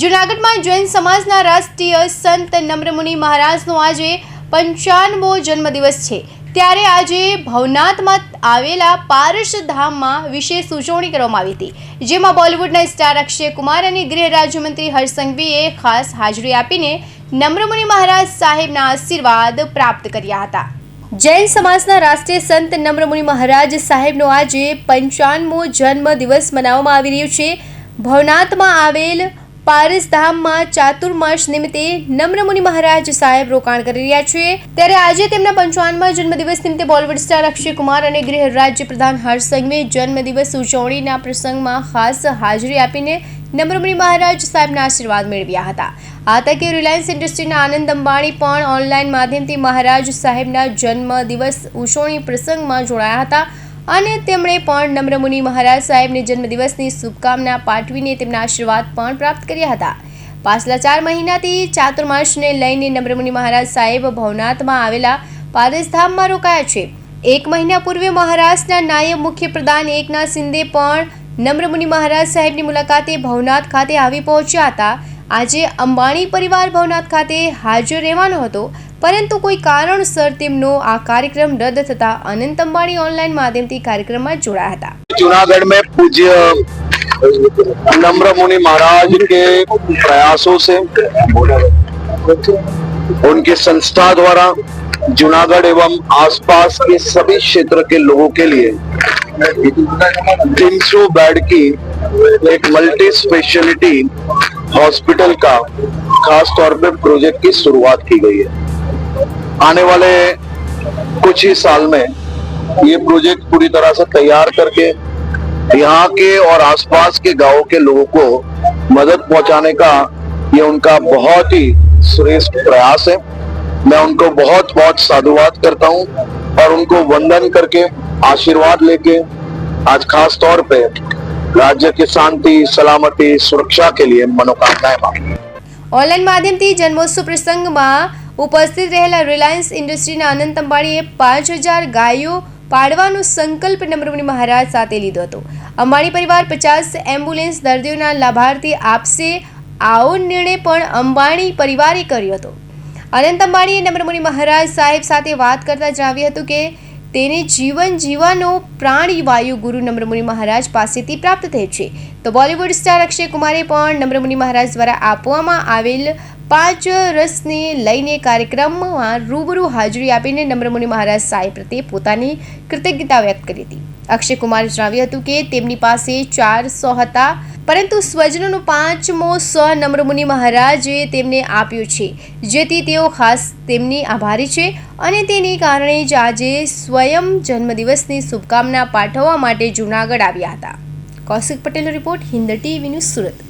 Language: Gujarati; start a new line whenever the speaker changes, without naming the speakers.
જૂનાગઢમાં જૈન સમાજના રાષ્ટ્રીય સંત નમ્રમુનિ મહારાજનો આજે પંચાનમો જન્મદિવસ છે. ત્યારે આજે ભવનાથમાં આવેલા પારસ ધામમાં વિશેષ ઉજવણી કરવામાં આવી હતી. જેમાં બોલિવૂડના સ્ટાર અક્ષય કુમાર અને ગૃહ રાજ્યમંત્રી હર્ષસંઘવીએ ખાસ હાજરી આપીને નમ્રમુનિ મહારાજ સાહેબના આશીર્વાદ પ્રાપ્ત કર્યા હતા. જૈન સમાજના રાષ્ટ્રીય સંત નમ્રમુનિ મહારાજ સાહેબનો આજે પંચાણમો જન્મ દિવસ મનાવવામાં આવી રહ્યો છે. ભવનાથમાં આવેલ પારસધામમાં ચાતુર્માસ નિમિત્તે નમ્રમુનિ મહારાજ સાહેબ રોકાણ કરી રહ્યા છે. ત્યારે આજે તેમના પંચાવનમાં જન્મદિવસ નિમિત્તે બોલિવૂડ સ્ટાર અક્ષય કુમાર અને ગૃહ રાજ્ય પ્રધાન હર્ષ સંઘવીએ જન્મદિવસ ઉજવણીના પ્રસંગમાં ખાસ હાજરી આપીને નમ્રમુનિ મહારાજ સાહેબના આશીર્વાદ મેળવ્યા હતા. આ તકે રિલાયન્સ ઇન્ડસ્ટ્રીના આનંદ અંબાણી પણ ઓનલાઈન માધ્યમથી મહારાજ સાહેબના જન્મદિવસ ઉજવણી પ્રસંગમાં જોડાયા હતા. અને તેમણે પણ નમ્રમુનિ મહારાજ સાહેબને જન્મદિવસની શુભકામના પાઠવીને તેમના આશીર્વાદ પણ પ્રાપ્ત કર્યા હતા. પાછલા ચાર મહિનાથી ચાતુર્માસને લઈને નમ્રમુનિ મહારાજ સાહેબ ભવનાથમાં આવેલા પારસધામમાં રોકાયા છે. એક મહિના પૂર્વે મહારાષ્ટ્રના નાયબ મુખ્ય પ્રધાન એકનાથ શિંદે પણ નમ્રમુનિ મહારાજ સાહેબની મુલાકાતે ભવનાથ ખાતે આવી પહોંચ્યા હતા. આજે અંબાણી પરિવાર ભવનાથ ખાતે હાજર રહેવાનો હતો. પરંતુ કોઈ કારણસર તેમનો આ કાર્યક્રમ રદ થતા અનંત અંબાણી ઓનલાઈન માધ્યમથી કાર્યક્રમમાં જોડાયા હતા
जूनागढ़ में पूज्य नम्र मुनि महाराज के प्रयासों से उनके संस्था द्वारा जूनागढ़ एवं आसपास के सभी क्षेत्र के लोगों के लिए 300 बेड की एक मल्टी स्पेशलिटी हॉस्पिटल का खास तौर पे प्रोजेक्ट की शुरुआत की गई है आने वाले कुछ ही साल में ये प्रोजेक्ट पूरी तरह से तैयार करके यहाँ के और आसपास के गांवों के लोगों को मदद पहुंचाने का ये उनका बहुत ही श्रेष्ठ प्रयास है मैं उनको बहुत बहुत साधुवाद करता हूँ और उनको वंदन करके आशीर्वाद लेके आज खास तौर पे राज्य की शांति सलामती सुरक्षा के लिए मनोकामनाएं मांगी
ઓનલાઈન માધ્યમથી જન્મોત્સવ પ્રસંગમાં ઉપસ્થિત રહેલા રિલાયન્સ ઇન્ડસ્ટ્રીના અનંત અંબાણીએ પાંચ હજાર ગાયો પાડવાનો સંકલ્પ નમ્રમુનિ મહારાજ સાથે લીધો હતો. અંબાણી પરિવાર પચાસ એમ્બ્યુલન્સ દર્દીઓના લાભાર્થી આપશે આવો નિર્ણય પણ અંબાણી પરિવારે કર્યો હતો. અનંત અંબાણીએ નમ્રમુનિ મહારાજ સાહેબ સાથે વાત કરતા જણાવ્યું હતું કે તેને જીવન જીવવાનો પ્રાણી વાયુ ગુરુ નમ્રમુનિ મહારાજ પાસેથી પ્રાપ્ત થયો છે. તો બોલિવૂડ સ્ટાર અક્ષય કુમારે પણ નમ્રમુનિ મહારાજ દ્વારા આપવામાં આવેલ પાંચ રસને લઈને કાર્યક્રમમાં રૂબરૂ હાજરી આપીને નમ્રમુનિ મહારાજ સાહેબ પ્રત્યે પોતાની કૃતજ્ઞતા વ્યક્ત કરી હતી. અક્ષય કુમારે જણાવ્યું હતું કે તેમની પાસે ચારસો હતા. પરંતુ સ્વજનોનું પાંચમો સ નમ્રમુનિ મહારાજે તેમને આપ્યું છે, જેથી તેઓ ખાસ તેમની આભારી છે અને તેને કારણે જ આજે સ્વયં જન્મદિવસની શુભકામના પાઠવવા માટે જૂનાગઢ આવ્યા હતા. કૌશિક પટેલનો report Hind TV news Surat.